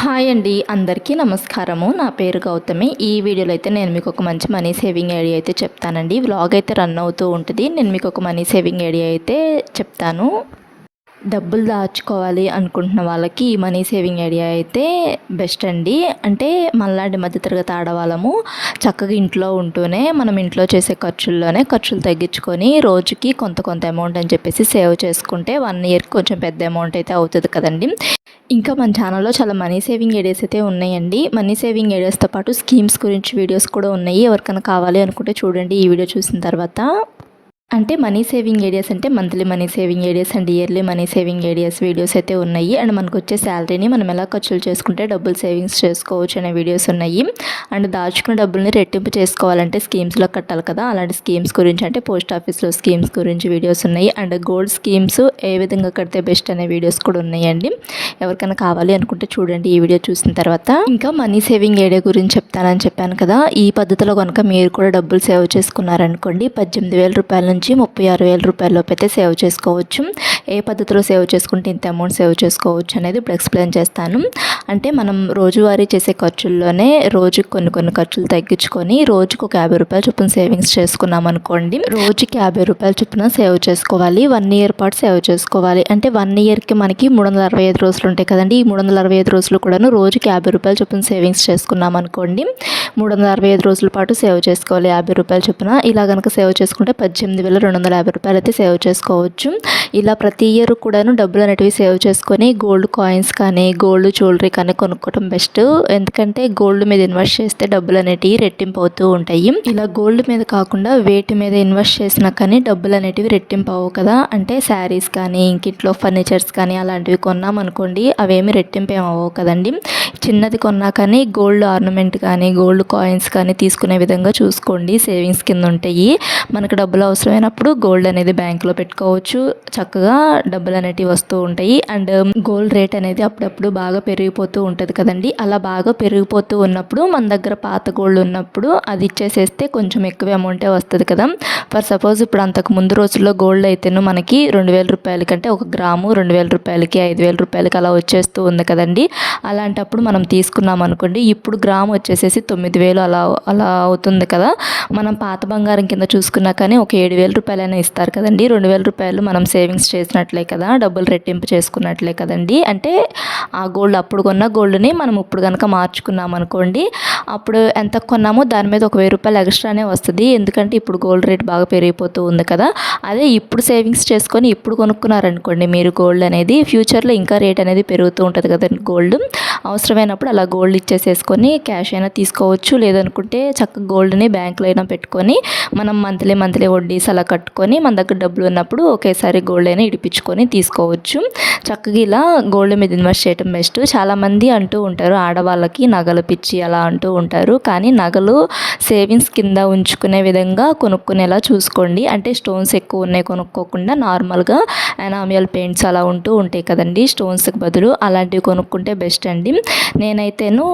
Hi అండి అందరికీ నమస్కారము. నా పేరు గౌతమి. ఈ వీడియోలో అయితే నేను మీకు ఒక మంచి మనీ సేవింగ్ ఐడియా అయితే చెప్తానండి. వ్లాగ్ అయితే రన్ అవుతూ ఉంటుంది. నేను మీకు ఒక మనీ సేవింగ్ ఐడియా అయితే చెప్తాను. డబ్బులు దాచుకోవాలి అనుకుంటున్న వాళ్ళకి ఈ మనీ సేవింగ్ ఐడియా అయితే బెస్ట్ అండి. అంటే మనలాంటి మధ్యతరగతి ఆడవాళ్ళము చక్కగా ఇంట్లో ఉంటూనే మనం ఇంట్లో చేసే ఖర్చుల్లోనే ఖర్చులు తగ్గించుకొని రోజుకి కొంత కొంత అమౌంట్ అని చెప్పేసి సేవ్ చేసుకుంటే వన్ ఇయర్కి కొంచెం పెద్ద అమౌంట్ అయితే అవుతుంది కదండి. ఇంకా మన ఛానల్లో చాలా మనీ సేవింగ్ ఐడియాస్ అయితే ఉన్నాయండి. మనీ సేవింగ్ ఐడియాస్తో పాటు స్కీమ్స్ గురించి వీడియోస్ కూడా ఉన్నాయి. ఎవరికైనా కావాలి అనుకుంటే చూడండి. ఈ వీడియో చూసిన తర్వాత అంటే మనీ సేవింగ్ ఏరియాస్ అంటే monthly money saving areas and yearly money saving areas videos అయితే ఉన్నాయి. అండ్ మనకు వచ్చే శాలరీని మనం ఎలా ఖర్చులు చేసుకుంటే డబ్బులు సేవింగ్స్ చేసుకోవచ్చు అనే వీడియోస్ ఉన్నాయి. అండ్ దాచుకున్న డబ్బుల్ని రెట్టింపు చేసుకోవాలంటే స్కీమ్స్లో కట్టాలి కదా. అలాంటి స్కీమ్స్ గురించి అంటే పోస్ట్ ఆఫీస్లో స్కీమ్స్ గురించి వీడియోస్ ఉన్నాయి. అండ్ గోల్డ్ స్కీమ్స్ ఏ విధంగా కడితే బెస్ట్ అనే వీడియోస్ కూడా ఉన్నాయండి. ఎవరికైనా కావాలి అనుకుంటే చూడండి ఈ వీడియో చూసిన తర్వాత. ఇంకా మనీ సేవింగ్ ఏరియా గురించి చెప్తానని చెప్పాను కదా. ఈ పద్ధతిలో కనుక మీరు కూడా డబ్బులు సేవ్ చేసుకున్నారనుకోండి పద్దెనిమిది వేల రూపాయల నుంచి ముప్పై ఆరు వేల రూపాయలలోపు అయితే సేవ్ చేసుకోవచ్చు. ఏ పద్ధతిలో సేవ్ చేసుకుంటే ఇంత అమౌంట్ సేవ్ చేసుకోవచ్చు అనేది ఇప్పుడు ఎక్స్ప్లెయిన్ చేస్తాను. అంటే మనం రోజువారీ చేసే ఖర్చుల్లోనే రోజుకి కొన్ని కొన్ని ఖర్చులు తగ్గించుకొని రోజుకు ఒక యాభై రూపాయల చొప్పున సేవింగ్స్ చేసుకున్నాం అనుకోండి. రోజుకి యాభై రూపాయల చొప్పున సేవ్ చేసుకోవాలి. వన్ ఇయర్ పాటు సేవ్ చేసుకోవాలి. అంటే వన్ ఇయర్కి మనకి మూడు వందల అరవై ఐదు రోజులు ఉంటాయి కదండి. ఈ మూడు వందల అరవై ఐదు రోజులు కూడాను రోజుకి యాభై రూపాయల చొప్పున సేవింగ్స్ చేసుకున్నాం అనుకోండి. మూడు వందల అరవై ఐదు రోజుల పాటు సేవ్ చేసుకోవాలి. యాభై రూపాయల చొప్పున ఇలా కనుక సేవ్ చేసుకుంటే పద్దెనిమిది వేల రెండు వందల యాభై రూపాయలు అయితే సేవ్ చేసుకోవచ్చు. ఇలా ప్రతి ఇయర్ కూడాను డబ్బులు అనేటివి సేవ్ చేసుకొని గోల్డ్ కాయిన్స్ కానీ గోల్డ్ జ్యువెలరీ కానీ కొనుక్కోవడం బెస్ట్. ఎందుకంటే గోల్డ్ మీద ఇన్వెస్ట్ చేస్తే డబ్బులు అనేటివి రెట్టింపు అవుతూ ఉంటాయి. ఇలా గోల్డ్ మీద కాకుండా వేటి మీద ఇన్వెస్ట్ చేసినా కానీ డబ్బులు అనేటివి రెట్టింపు అవ్వవు కదా. అంటే శారీస్ కానీ ఇంకిట్లో ఫర్నిచర్స్ కానీ అలాంటివి కొన్నాం అనుకోండి అవేమి రెట్టింపు ఏమి అవ్వవు కదండి. చిన్నది కొన్నా కానీ గోల్డ్ ఆర్నమెంట్ కానీ గోల్డ్ కాయిన్స్ కానీ తీసుకునే విధంగా చూసుకోండి. సేవింగ్స్ కింద ఉంటాయి. మనకు డబ్బులు అవసరమైనప్పుడు గోల్డ్ అనేది బ్యాంక్లో పెట్టుకోవచ్చు. చక్కగా డబ్బులు అనేటివి వస్తూ ఉంటాయి. అండ్ um, గోల్డ్ రేట్ అనేది అప్పుడప్పుడు బాగా పెరిగిపోతూ ఉంటుంది కదండి. అలా బాగా పెరిగిపోతూ ఉన్నప్పుడు మన దగ్గర పాత గోల్డ్ ఉన్నప్పుడు అది ఇచ్చేసేస్తే కొంచెం ఎక్కువ అమౌంటే వస్తుంది కదా. ఫర్ సపోజ్ ఇప్పుడు అంతకు ముందు రోజుల్లో గోల్డ్ అయితేను మనకి రెండు వేల రూపాయల కంటే ఒక గ్రాము రెండు వేల రూపాయలకి ఐదు వేల రూపాయలకి అలా వచ్చేస్తూ ఉంది కదండి. అలాంటప్పుడు మనం తీసుకున్నాం అనుకోండి ఇప్పుడు గ్రాము వచ్చేసేసి తొమ్మిది వేలు అలా అలా అవుతుంది కదా. మనం పాత బంగారం కింద చూసుకున్నా కానీ ఒక ఏడు వేలు వేల రూపాయలైనా ఇస్తారు కదండి. రెండు వేల రూపాయలు మనం సేవింగ్స్ చేసినట్లే కదా డబ్బులు రెట్టింపు చేసుకున్నట్లే కదండి. అంటే ఆ గోల్డ్ అప్పుడు కొన్న గోల్డ్ని మనం ఇప్పుడు కనుక మార్చుకున్నాం అనుకోండి అప్పుడు ఎంత కొన్నామో దాని మీద ఒక వెయ్యి రూపాయలు ఎక్స్ట్రానే వస్తుంది. ఎందుకంటే ఇప్పుడు గోల్డ్ రేట్ బాగా పెరిగిపోతూ ఉంది కదా. అదే ఇప్పుడు సేవింగ్స్ చేసుకొని ఇప్పుడు కొనుక్కున్నారనుకోండి మీరు గోల్డ్ అనేది ఫ్యూచర్లో ఇంకా రేట్ అనేది పెరుగుతూ ఉంటుంది కదండి గోల్డ్. అవసరమైనప్పుడు అలా గోల్డ్ ఇచ్చేసేసుకొని క్యాష్ అయినా తీసుకోవచ్చు. లేదనుకుంటే చక్కగా గోల్డ్ని బ్యాంక్లో అయినా పెట్టుకొని మనం మంత్లీ మంత్లీ వడ్డీస్ అలా కట్టుకొని మన దగ్గర డబ్బులు ఉన్నప్పుడు ఒకేసారి గోల్డ్ అయినా ఇడిపించుకొని తీసుకోవచ్చు. చక్కగా ఇలా గోల్డ్ మీద ఇన్వెస్ట్ చేయడం బెస్ట్ చాలామంది అంటూ ఉంటారు ఆడవాళ్ళకి నగలు పిచ్చి అలా అంటూ ఉంటారు. కానీ నగలు సేవింగ్స్ కింద ఉంచుకునే విధంగా కొనుక్కునేలా చూసుకోండి. అంటే స్టోన్స్ ఎక్కువ ఉన్నాయి కొనుక్కోకుండా నార్మల్గా ఎనామియల్ పెయింట్స్ అలా ఉంటూ ఉంటాయి కదండి. స్టోన్స్కి బదులు అలాంటివి కొనుక్కుంటే బెస్ట్ అండి. నేనైతేను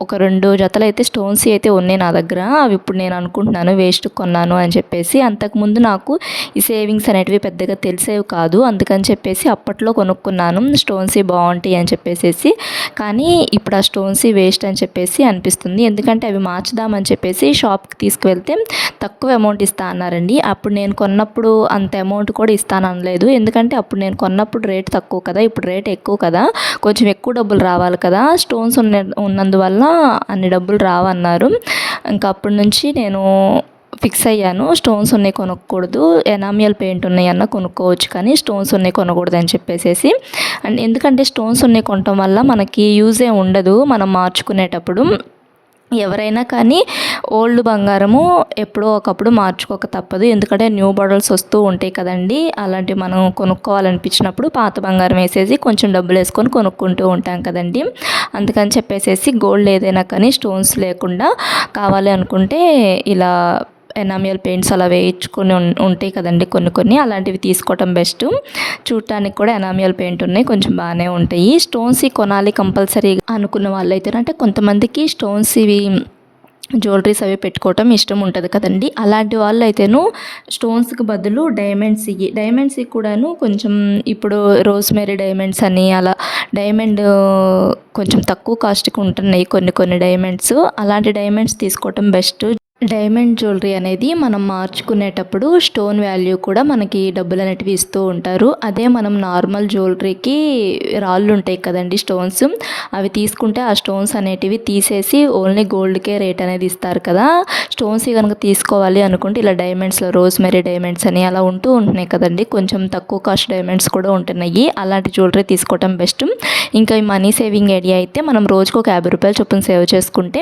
ఒక రెండు జతలు అయితే స్టోన్స్ అయితే ఉన్నాయి నా దగ్గర. అవి ఇప్పుడు నేను అనుకుంటున్నాను వేస్ట్ కొన్నాను అని చెప్పేసి. అంతకుముందు నాకు ఈ సేవింగ్స్ అనేటివి పెద్దగా తెలిసేవి కాదు. అందుకని చెప్పేసి అప్పట్లో కొనుక్కున్నాను. స్టోన్స్ బాగుంటాయి అని చెప్పేసి కానీ ఇప్పుడు ఆ స్టోన్స్ వేస్ట్ అని చెప్పేసి అనిపిస్తుంది. ఎందుకంటే అవి మార్చుదామని చెప్పేసి షాప్కి తీసుకువెళ్తే తక్కువ అమౌంట్ ఇస్తా అన్నారండి. అప్పుడు నేను కొన్నప్పుడు అంత అమౌంట్ కూడా ఇస్తాను అనలేదు ఎందుకంటే అప్పుడు నేను కొన్నప్పుడు రేట్ తక్కువ కదా. ఇప్పుడు రేట్ ఎక్కువ కదా. కొంచెం ఎక్కువ డబ్బులు రావాలి కదా. స్టోన్స్ ఉన్న ఉన్నందువల్ల అన్ని డబ్బులు రావన్నారు. ఇంకా అప్పటి నుంచి నేను ఫిక్స్ అయ్యాను. స్టోన్స్ ఉన్నాయి కొనుక్కూడదు ఎనామియల్ పెయింట్ ఉన్నాయి అన్న కొనుక్కోవచ్చు కానీ స్టోన్స్ ఉన్నాయి కొనకూడదు అని చెప్పేసి అండ్ ఎందుకంటే స్టోన్స్ ఉన్నాయి కొనటం వల్ల మనకి యూజే ఉండదు. మనం మార్చుకునేటప్పుడు ఎవరైనా కానీ ఓల్డ్ బంగారము ఎప్పుడో ఒకప్పుడు మార్చుకోక తప్పదు. ఎందుకంటే న్యూ మోడల్స్ వస్తూ ఉంటాయి కదండి. అలాంటివి మనం కొనుక్కోవాలనిపించినప్పుడు పాత బంగారం వేసేసి కొంచెం డబ్బులు వేసుకొని కొనుక్కుంటూ ఉంటాం కదండి. అందుకని చెప్పేసేసి గోల్డ్ ఏదైనా కానీ స్టోన్స్ లేకుండా కావాలి అనుకుంటే ఇలా ఎనామియల్ పెయింట్స్ అలా వేయించుకొని ఉంటాయి కదండి కొన్ని కొన్ని. అలాంటివి తీసుకోవటం బెస్ట్. చూడటానికి కూడా ఎనామియల్ పెయింట్ ఉన్నాయి. కొంచెం బాగానే ఉంటాయి. స్టోన్స్ కొనాలి కంపల్సరీ అనుకున్న వాళ్ళైతే అంటే కొంతమందికి స్టోన్స్ ఇవి జ్యువెలరీస్ అవి పెట్టుకోవటం ఇష్టం ఉంటుంది కదండి. అలాంటి వాళ్ళు అయితేను స్టోన్స్కి బదులు డైమండ్స్ ఇవి డైమండ్స్ కూడాను కొంచెం ఇప్పుడు రోస్మేరీ డైమండ్స్ అని అలా డైమండ్ కొంచెం తక్కువ కాస్ట్కి ఉంటున్నాయి కొన్ని కొన్ని డైమండ్స్. అలాంటి డైమండ్స్ తీసుకోవటం బెస్ట్. డైమండ్ జ్యువెలరీ అనేది మనం మార్చుకునేటప్పుడు స్టోన్ వాల్యూ కూడా మనకి డబ్బులు అనేటివి ఇస్తూ ఉంటారు. అదే మనం నార్మల్ జ్యువెలరీకి రాళ్ళు ఉంటాయి కదండి స్టోన్స్. అవి తీసుకుంటే ఆ స్టోన్స్ అనేటివి తీసేసి ఓన్లీ గోల్డ్కే రేట్ అనేది ఇస్తారు కదా. స్టోన్స్ కనుక తీసుకోవాలి అనుకుంటే ఇలా డైమండ్స్లో రోజ్ మెరీ డైమండ్స్ అని అలా ఉంటూ ఉంటున్నాయి కదండి. కొంచెం తక్కువ కాస్ట్ డైమండ్స్ కూడా ఉంటున్నాయి. అలాంటి జ్యువెలరీ తీసుకోవటం బెస్ట్. ఇంకా ఈ మనీ సేవింగ్ ఐడియా అయితే మనం రోజుకు ఒక యాభై రూపాయలు చొప్పున సేవ్ చేసుకుంటే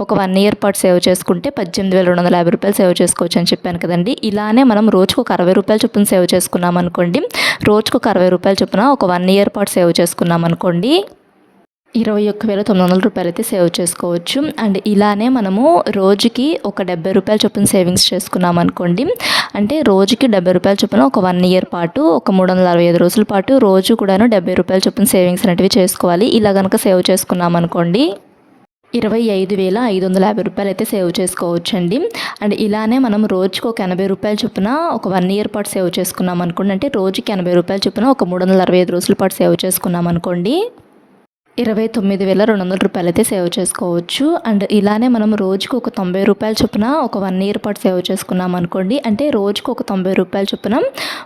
ఒక వన్ ఇయర్ పాటు సేవ్ చేసుకుంటే పద్దెనిమిది వేల రెండు వందల యాభై రూపాయలు సేవ్ చేసుకోవచ్చు అని చెప్పాను కదండి. ఇలానే మనం రోజుకు ఒక అరవై రూపాయలు చొప్పున సేవ్ చేసుకున్నాం అనుకోండి. రోజుకు ఒక అరవై రూపాయలు చొప్పున ఒక వన్ ఇయర్ పాటు సేవ్ చేసుకున్నాం అనుకోండి. ఇరవై ఒక్క వేల తొమ్మిది వందల రూపాయలు అయితే సేవ్ చేసుకోవచ్చు. అండ్ ఇలానే మనము రోజుకి ఒక డెబ్బై రూపాయల చొప్పున సేవింగ్స్ చేసుకున్నాం అనుకోండి. అంటే రోజుకి డెబ్బై రూపాయల చొప్పున ఒక వన్ ఇయర్ పాటు ఒక మూడు వందల అరవై ఐదు రోజుల పాటు రోజు కూడాను డెబ్బై రూపాయల చొప్పున సేవింగ్స్ అనేటివి చేసుకోవాలి. ఇలా కనుక సేవ్ చేసుకున్నాం అనుకోండి. ఇరవై ఐదు వేల ఐదు వందల యాభై రూపాయలు అయితే సేవ్ చేసుకోవచ్చండి. అండ్ ఇలానే మనం రోజుకి ఒక ఎనభై రూపాయలు చొప్పున ఒక వన్ ఇయర్ పాటు సేవ్ చేసుకున్నాం అనుకోండి. అంటే రోజుకి ఎనభై రూపాయలు చొప్పున ఒక మూడు వందల అరవై ఐదు రోజుల పాటు సేవ్ చేసుకున్నాం అనుకోండి. ఇరవై తొమ్మిది వేల రెండు వందల రూపాయలు అయితే సేవ్ చేసుకోవచ్చు. అండ్ ఇలానే మనం రోజుకు ఒక తొంభై రూపాయల చొప్పున ఒక వన్ ఇయర్ పాటు సేవ్ చేసుకున్నాం అనుకోండి. అంటే రోజుకు ఒక తొంభై రూపాయల చొప్పున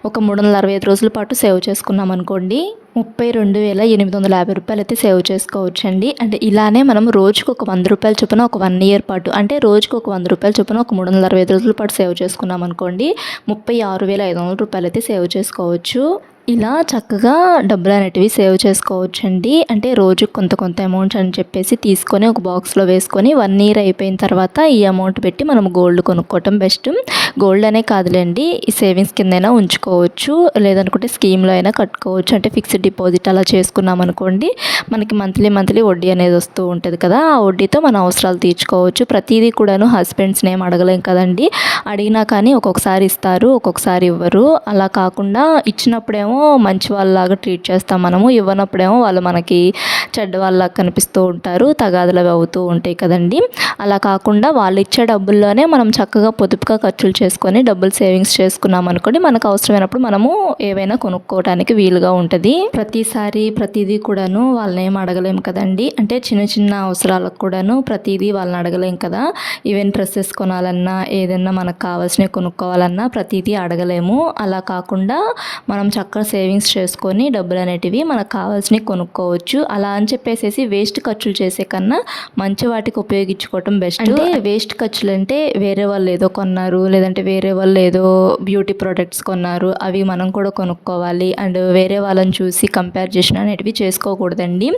ఒక మూడు వందల అరవై ఐదు రోజుల పాటు సేవ్ చేసుకున్నాం అనుకోండి. ముప్పై రెండు వేల ఎనిమిది వందల యాభై రూపాయలు అయితే సేవ్ చేసుకోవచ్చు అండి అంటే ఇలానే మనం రోజుకు ఒక వంద రూపాయలు చొప్పున ఒక వన్ ఇయర్ పాటు అంటే రోజుకు ఒక వంద రూపాయల చొప్పున ఒక మూడు వందల అరవై ఐదు రోజుల పాటు సేవ్ చేసుకున్నాం అనుకోండి ముప్పై ఆరు వేల ఐదు వందల రూపాయలు అయితే సేవ్ చేసుకోవచ్చు. ఇలా చక్కగా డబ్బులు అనేటివి సేవ్ చేసుకోవచ్చు అండి అంటే రోజు కొంత కొంత అమౌంట్ అని చెప్పేసి తీసుకొని ఒక బాక్స్లో వేసుకొని వన్ ఇయర్ అయిపోయిన తర్వాత ఈ అమౌంట్ పెట్టి మనం గోల్డ్ కొనుక్కోవటం బెస్ట్. గోల్డ్ అనే కాదులేండి ఈ సేవింగ్స్ కిందైనా ఉంచుకోవచ్చు లేదనుకుంటే స్కీమ్లో అయినా కట్టుకోవచ్చు అంటే ఫిక్స్డ్ డిపాజిట్ అలా చేసుకున్నాం అనుకోండి మనకి మంత్లీ మంత్లీ వడ్డీ అనేది వస్తూ ఉంటుంది కదా ఆ వడ్డీతో మన అవసరాలు తీర్చుకోవచ్చు. ప్రతిదీ కూడాను హస్బెండ్స్ నేమ్ అడగలేం కదండి. అడిగినా కానీ ఒక్కొక్కసారి ఇస్తారు ఒక్కొక్కసారి ఇవ్వరు. అలా కాకుండా ఇచ్చినప్పుడేమో మంచి వాళ్ళలాగా ట్రీట్ చేస్తాం మనము ఇవ్వనప్పుడేమో వాళ్ళు మనకి చెడ్డ వాళ్ళలాగా కనిపిస్తూ ఉంటారు తగాదులు అవి అవుతూ ఉంటాయి కదండి. అలా కాకుండా వాళ్ళు ఇచ్చే డబ్బుల్లోనే మనం చక్కగా పొదుపుగా ఖర్చులు చేసుకొని డబ్బులు సేవింగ్స్ చేసుకున్నాం అనుకోండి మనకు అవసరమైనప్పుడు మనము ఏవైనా కొనుక్కోవడానికి వీలుగా ఉంటుంది. ప్రతిసారి ప్రతిదీ కూడాను వాళ్ళని ఏం అడగలేము కదండి. అంటే చిన్న చిన్న అవసరాలకు కూడాను ప్రతిదీ వాళ్ళని అడగలేం కదా. ఈవెన్ డ్రెస్సెస్ కొనాలన్నా ఏదైనా మనకు కావాల్సినవి కొనుక్కోవాలన్నా ప్రతిదీ అడగలేము. అలా కాకుండా మనం చక్కగా సేవింగ్స్ చేసుకొని డబ్బులు అనేటివి మనకు కావాల్సినవి కొనుక్కోవచ్చు. అలా అని చెప్పేసి వేస్ట్ ఖర్చులు చేసే కన్నా మంచి వాటికి ఉపయోగించుకోవటం బెస్ట్. అంటే వేస్ట్ ఖర్చులు అంటే వేరే వాళ్ళు ఏదో కొన్నారు లేదంటే వేరే వాళ్ళు ఏదో బ్యూటీ ప్రొడక్ట్స్ కొన్నారు అవి మనం కూడా కొనుక్కోవాలి. అండ్ వేరే వాళ్ళని చూసి కంపారిజేషన్ అనేటివి చేసుకోకూడదండి.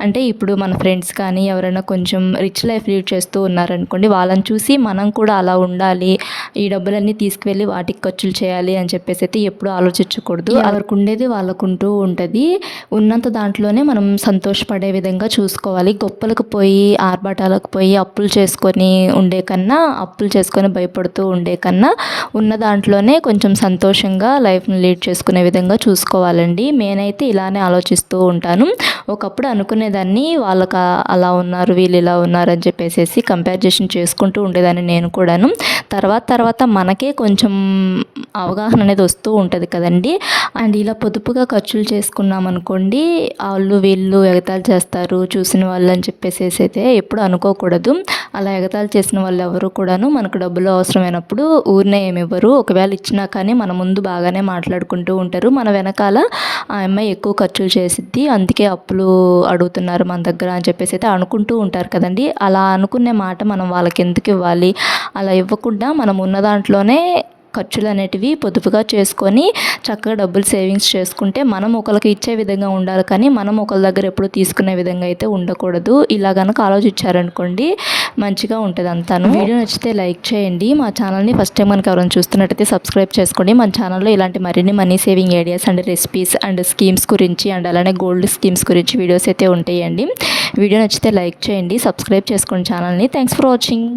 అంటే ఇప్పుడు మన ఫ్రెండ్స్ కానీ ఎవరైనా కొంచెం రిచ్ లైఫ్ లీడ్ చేస్తూ ఉన్నారనుకోండి వాళ్ళని చూసి మనం కూడా అలా ఉండాలి ఈ డబ్బులన్నీ తీసుకువెళ్ళి వాటికి ఖర్చులు చేయాలి అని చెప్పేసి అయితే ఎప్పుడు ఆలోచించకూడదు. ఎవరికి ఉండేది వాళ్ళకుంటూ ఉంటుంది. ఉన్నంత దాంట్లోనే మనం సంతోషపడే విధంగా చూసుకోవాలి. గొప్పలకు పోయి ఆర్భాటాలకు పోయి అప్పులు చేసుకొని ఉండే కన్నా అప్పులు చేసుకొని భయపడుతూ ఉండే కన్నా ఉన్న దాంట్లోనే కొంచెం సంతోషంగా లైఫ్ని లీడ్ చేసుకునే విధంగా చూసుకోవాలండి. నేనైతే ఇలానే ఆలోచిస్తూ ఉంటాను. ఒకప్పుడు అనుకునేదాన్ని వాళ్ళకి అలా ఉన్నారు వీళ్ళు ఇలా ఉన్నారు అని చెప్పేసి కంపారిజేషన్ చేసుకుంటూ ఉండేదాన్ని నేను కూడాను. తర్వాత తర్వాత మనకే కొంచెం అవగాహన అనేది వస్తూ ఉంటుంది కదండి. అండ్ ఇలా పొదుపుగా ఖర్చులు చేసుకున్నాం అనుకోండి వాళ్ళు వీళ్ళు ఎగతాలు చేస్తారు చూసిన వాళ్ళు అని చెప్పేసి అయితే ఎప్పుడు అనుకోకూడదు. అలా ఎగతాలు చేసిన వాళ్ళు ఎవరు కూడాను మనకు డబ్బులు అవసరమైనప్పుడు ఊరినే ఏమి ఇవ్వరు. ఒకవేళ ఇచ్చినా కానీ మన ముందు బాగానే మాట్లాడుకుంటూ ఉంటారు. మన వెనకాల ఆ అమ్మాయి ఎక్కువ ఖర్చులు చేసిద్ది. అందుకే అప్పులు అడుగుతున్నారు మన దగ్గర అని చెప్పేసి అయితే అనుకుంటూ ఉంటారు కదండి. అలా అనుకునే మాట మనం వాళ్ళకి ఎందుకు ఇవ్వాలి? అలా ఇవ్వకుండా మనం ఉన్న దాంట్లోనే ఖర్చులు అనేటివి పొదుపుగా చేసుకొని చక్కగా డబ్బులు సేవింగ్స్ చేసుకుంటే మనం ఒకరికి ఇచ్చే విధంగా ఉండాలి. కానీ మనం ఒకరి దగ్గర ఎప్పుడు తీసుకునే విధంగా అయితే ఉండకూడదు. ఇలా కనుక ఆలోచించారనుకోండి మంచిగా ఉంటుంది అంతాను. వీడియో నచ్చితే లైక్ చేయండి. మా ఛానల్ని ఫస్ట్ టైం కనుక ఎవరైనా చూస్తున్నట్టయితే సబ్స్క్రైబ్ చేసుకోండి. మన ఛానల్లో ఇలాంటి మరిన్ని money saving ideas and recipes and schemes గురించి అండ్ అలానే గోల్డ్ స్కీమ్స్ గురించి వీడియోస్ అయితే ఉంటాయండి. వీడియో నచ్చితే లైక్ చేయండి. సబ్స్క్రైబ్ చేసుకోండి ఛానల్ని. Thanks for watching.